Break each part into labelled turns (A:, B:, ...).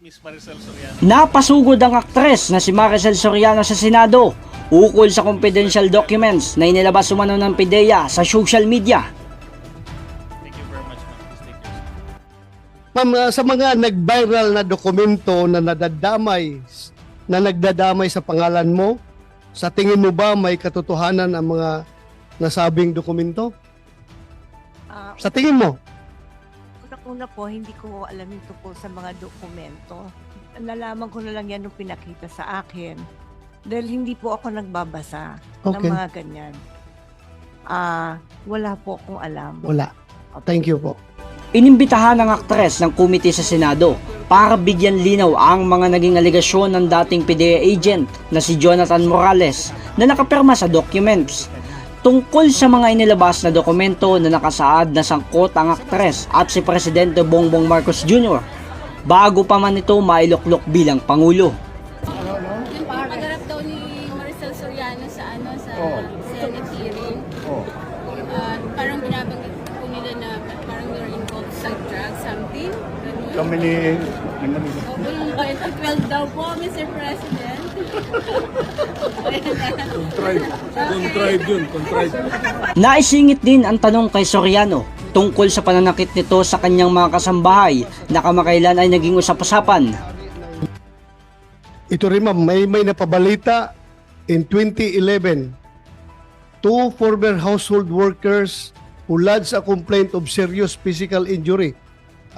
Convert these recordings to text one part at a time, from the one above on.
A: Miss Maricel Soriano.
B: Napasugod ang aktres na si Maricel Soriano sa Senado ukol sa confidential documents na inilabas umano ng PIDEA sa social media.
A: Thank you very much, ma'am.
C: Uh, sa mga nag-viral na dokumento na nadadamay, na nagdadamay sa pangalan mo, sa tingin mo ba may katotohanan ang mga nasabing dokumento?
D: Ah,
C: Sa tingin mo?
D: Una-una po, hindi ko alam yung tungkol sa mga dokumento. Nalaman ko na lang yan nung pinakita sa akin. Dahil hindi po ako nagbabasa ng
C: Okay.
D: mga ganyan. Ah, wala po akong alam.
C: Wala. Thank you po.
B: Inimbitahan ng aktres ng komite sa Senado para bigyan linaw ang mga naging aligasyon ng dating PIDEA agent na si Jonathan Morales na nakapirma sa documents tungkol sa mga inilabas na dokumento na nakasaad na sangkot ang aktres at si Presidente Bongbong Marcos Jr. bago pa man ito mailuklok bilang Pangulo.
E: Yung pagharap daw ni Maricel Soriano sa ano sa Senate hearing. Ah, parang binabanggit po nila na parang you're involved sa drugs, something. Ganun.
F: Kami ni... Contrive. Contrive yun. Contrive.
B: Naisingit din ang tanong kay Soriano tungkol sa pananakit nito sa kanyang mga kasambahay na kamakailan ay naging usap-usapan.
C: Ito rin ma'am, may, may napabalita in 2011. Two former household workers who lodged a complaint of serious physical injury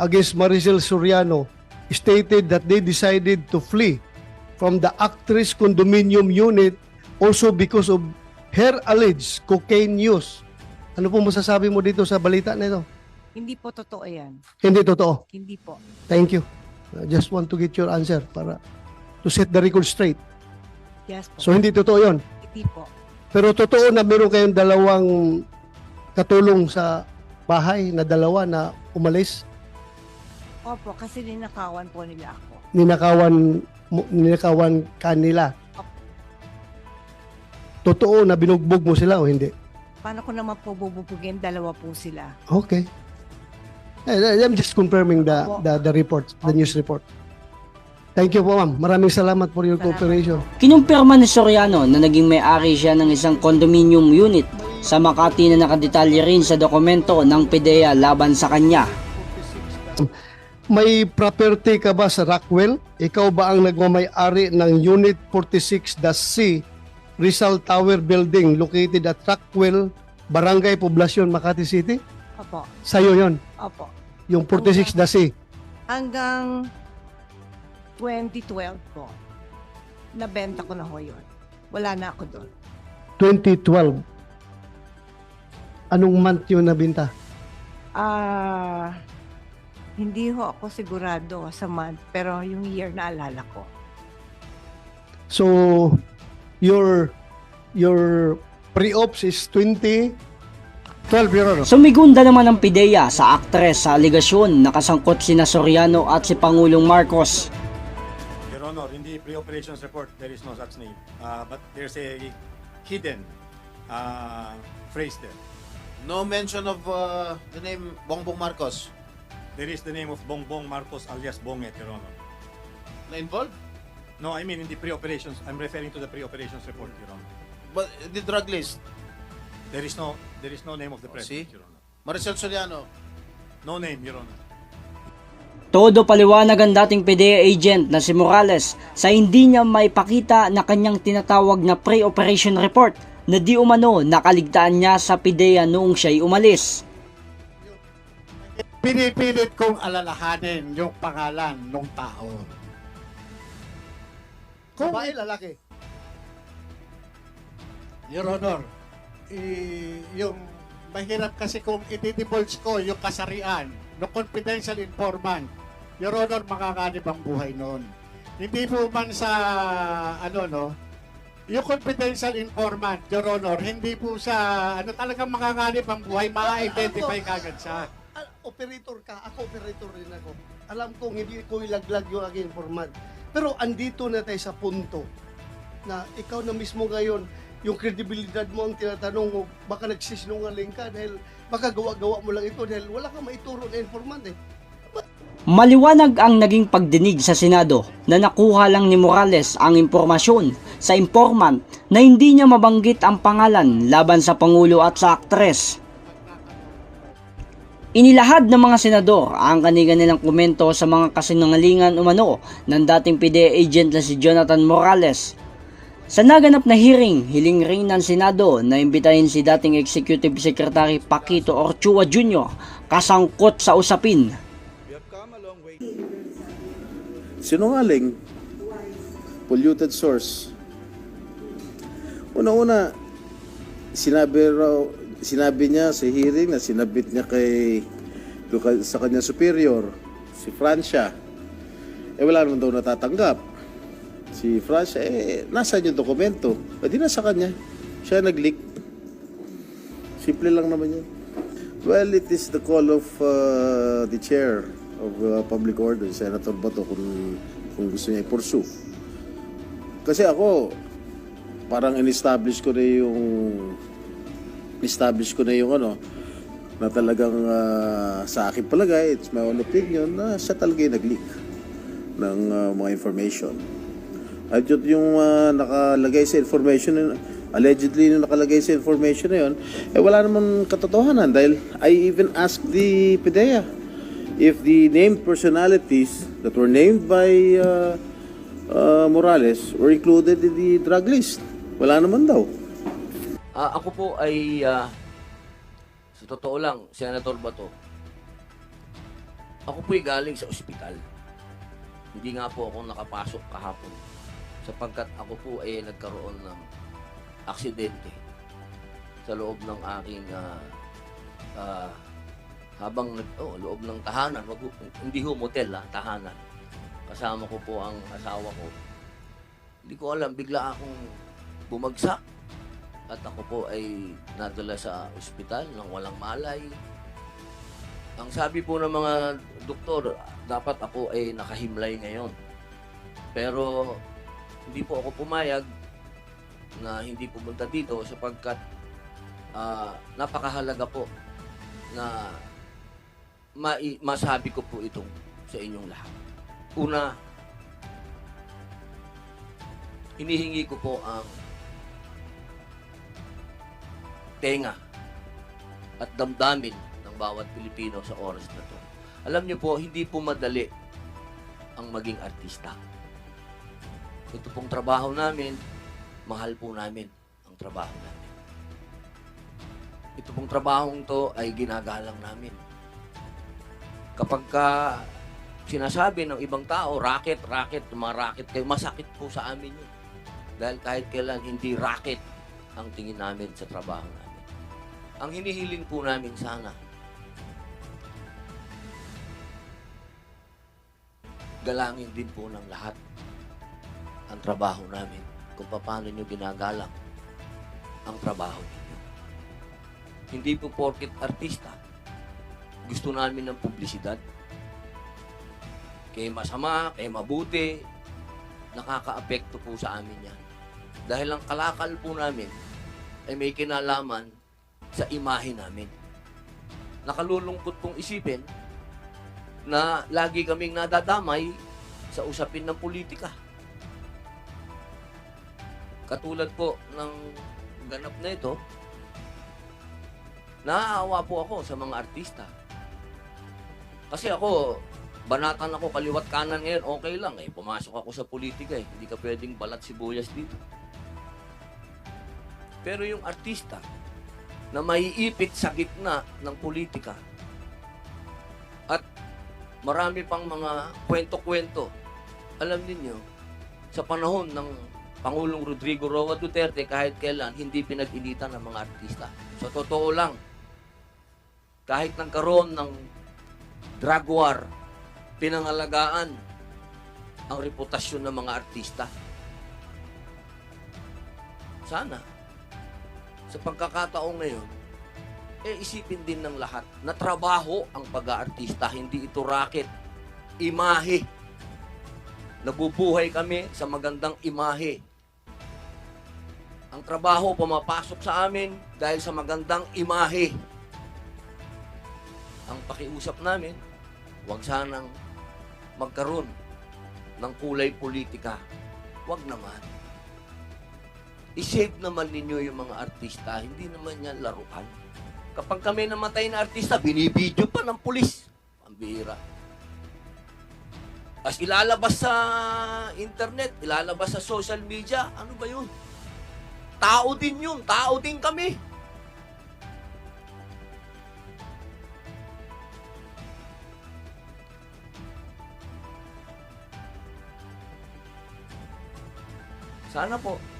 C: against Maricel Soriano stated that they decided to flee from the actress condominium unit also because of her alleged cocaine use. Ano po masasabi mo dito sa balita na ito?
D: Hindi po totoo yan.
C: Hindi totoo.
D: Hindi po.
C: Thank you. I just want to get your answer para to set the record straight.
D: Yes po.
C: So hindi totoo yon.
D: hindi po.
C: Pero totoo na meron kayong dalawang katulong sa bahay na dalawa na umalis,
D: Opo, kasi ninakawan po nila ako.
C: ninakawan ninakawan kanila. Totoo na binugbog mo sila o hindi?
D: Paano ko naman po bububugin? Dalawa po sila.
C: Okay. Eh, I'm just confirming the the, the report, the news report. Thank you po ma'am. Maraming salamat for your
D: Salamat
C: cooperation.
B: Kinumpirma ni Soriano na naging may-ari siya ng isang condominium unit sa Makati na nakadetalye rin sa dokumento ng PIDEA laban sa kanya.
C: May property ka ba sa Rockwell? Ikaw ba ang nagmamay-ari ng Unit 46-C Rizal Tower Building located at Rockwell, Barangay Poblacion, Makati City?
D: Opo.
C: Sa'yo yon
D: Opo.
C: yung 46-C.
D: Hanggang 2012 po, nabenta ko na ho yun. Wala na ako doon.
C: 2012. Anong month yun nabinta?
D: Ah, hindi ho ako sigurado sa month, pero yung year na alala ko.
C: So, your your pre-ops is 2012, Your Honor.
B: Sumigunda naman ang PIDEA sa aktres sa aligasyon na kasangkot sina Soriano at si Pangulong Marcos.
F: Your Honor, in the pre-operations report, there is no such name. Uh, but there's a hidden uh, phrase there.
G: No mention of uh, the name Bongbong Marcos
F: There is the name of Bongbong Marcos alias Bonget, Your Honor.
G: na involved.
F: No, I mean in the pre-operations. I'm referring to the pre-operations report, Your Honor.
G: But the drug list,
F: There is no there is no name of the
G: Oh,
F: president,
G: see?
F: Your Honor.
G: Maricel Soriano,
F: No name, Your Honor.
B: Todo paliwanag ang dating PIDEA agent na si Morales sa hindi niya maipakita na kanyang tinatawag na pre-operation report na di umano nakaligtaan niya sa PIDEA noong siya'y umalis.
H: pinipilit kong alalahanin yung pangalan ng tao. Kung,
C: Babae, lalaki.
H: Your Honor, i- yung mahirap kasi kung i-divulge ko yung kasarian ng confidential informant, Your Honor, makakanib ang buhay noon. Hindi po man sa, ano no, yung confidential informant, Your Honor, hindi po sa, ano talagang makakanib ang buhay, ma-identify kagad siya.
C: Ah, operator ka, ako operator rin ako. Alam kong hindi ko ilaglag yung aking informant. Pero andito na tayo sa punto na ikaw na mismo ngayon, yung kredibilidad mo ang tinatanong mo, baka nagsisinungaling ka dahil baka gawa-gawa mo lang ito dahil wala kang maituro na informant eh.
B: Maliwanag ang naging pagdinig sa Senado na nakuha lang ni Morales ang impormasyon sa informant na hindi niya mabanggit ang pangalan laban sa Pangulo at sa aktres. Inilahad ng mga senador ang kanilang nilang komento sa mga kasinungalingan umano ng dating PDEA agent na si Jonathan Morales. Sa naganap na hearing, hiling rin ng Senado na imbitahin si dating Executive Secretary Paquito Orchua Jr. kasangkot sa usapin.
G: Sinungaling. Polluted source. Una-una, sinabi raw, sinabi niya sa hearing na sinabit niya kay sa kanya superior, si Francia. Eh wala naman daw natatanggap. Si Francia, eh, nasaan yung dokumento? Eh di nasa kanya. Siya nag-leak. Simple lang naman yun. Well, it is the call of uh, the chair of uh, public order, Senator Bato, kung, kung gusto niya i-pursue. Kasi ako, parang in-establish ko na yung establish ko na yung ano, na talagang ah, sa akin palagay, it's my own opinion, na siya talaga yung nag-leak ng ah, mga information. At yun yung ah, nakalagay sa information, allegedly yung nakalagay sa information na yun, eh wala naman katotohanan dahil I even asked the PIDEA if the named personalities that were named by uh, uh, Morales were included in the drug list. Wala naman daw.
I: Ah, ako po ay ah, sa totoo lang, Senator Bato. Ako po ay galing sa ospital. Hindi nga po ako nakapasok kahapon sapagkat ako po ay nagkaroon ng aksidente sa loob ng aking ah, ah, habang oh, loob ng tahanan, wag hindi ho motel ah, tahanan. Kasama ko po ang asawa ko. Hindi ko alam, bigla akong bumagsak at ako po ay nadala sa ospital ng walang malay. Ang sabi po ng mga doktor, dapat ako ay nakahimlay ngayon. Pero hindi po ako pumayag na hindi pumunta dito sapagkat ah, napakahalaga po na mai- masabi ko po itong sa inyong lahat. Una, hinihingi ko po ang tenga at damdamin ng bawat Pilipino sa oras na to. Alam niyo po, hindi po madali ang maging artista. Ito pong trabaho namin, mahal po namin ang trabaho namin. Ito pong trabahong to ay ginagalang namin. Kapag ka sinasabi ng ibang tao, racket, racket, mga racket kayo, masakit po sa amin yun. Dahil kahit kailan hindi racket ang tingin namin sa trabaho namin. Ang hinihiling po namin sana, galangin din po ng lahat ang trabaho namin kung paano nyo ginagalang ang trabaho ninyo. Hindi po porket artista, gusto namin ng publisidad. Kaya masama, kaya mabuti, nakaka-apekto po sa amin yan. Dahil ang kalakal po namin ay may kinalaman sa imahe namin. Nakalulungkot pong isipin na lagi kaming nadadamay sa usapin ng politika. Katulad po ng ganap na ito, naaawa po ako sa mga artista. Kasi ako, banatan ako kaliwat kanan ngayon, okay lang eh. Pumasok ako sa politika eh. Hindi ka pwedeng balat sibuyas dito. Pero yung artista na maiipit sa gitna ng politika at marami pang mga kwento-kwento. Alam ninyo, sa panahon ng Pangulong Rodrigo Roa Duterte, kahit kailan, hindi pinag-initan ng mga artista. Sa totoo lang, kahit nagkaroon ng drug war, pinangalagaan ang reputasyon ng mga artista. Sana, sa pagkakataong ngayon, eh isipin din ng lahat na trabaho ang pag-aartista, hindi ito racket, imahe. Nabubuhay kami sa magandang imahe. Ang trabaho pumapasok sa amin dahil sa magandang imahe. Ang pakiusap namin, huwag sanang magkaroon ng kulay politika. Huwag naman. I-save naman ninyo yung mga artista. Hindi naman yan laruan. Kapag kami namatay na artista, binibidyo pa ng pulis. Ang bihira. As ilalabas sa internet, ilalabas sa social media, ano ba yun? Tao din yun. Tao din kami. Sana po.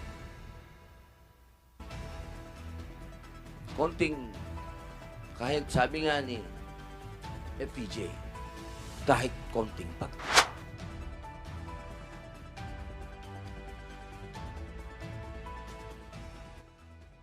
I: Konting, kahit sabi nga ni FPJ, kahit konting pag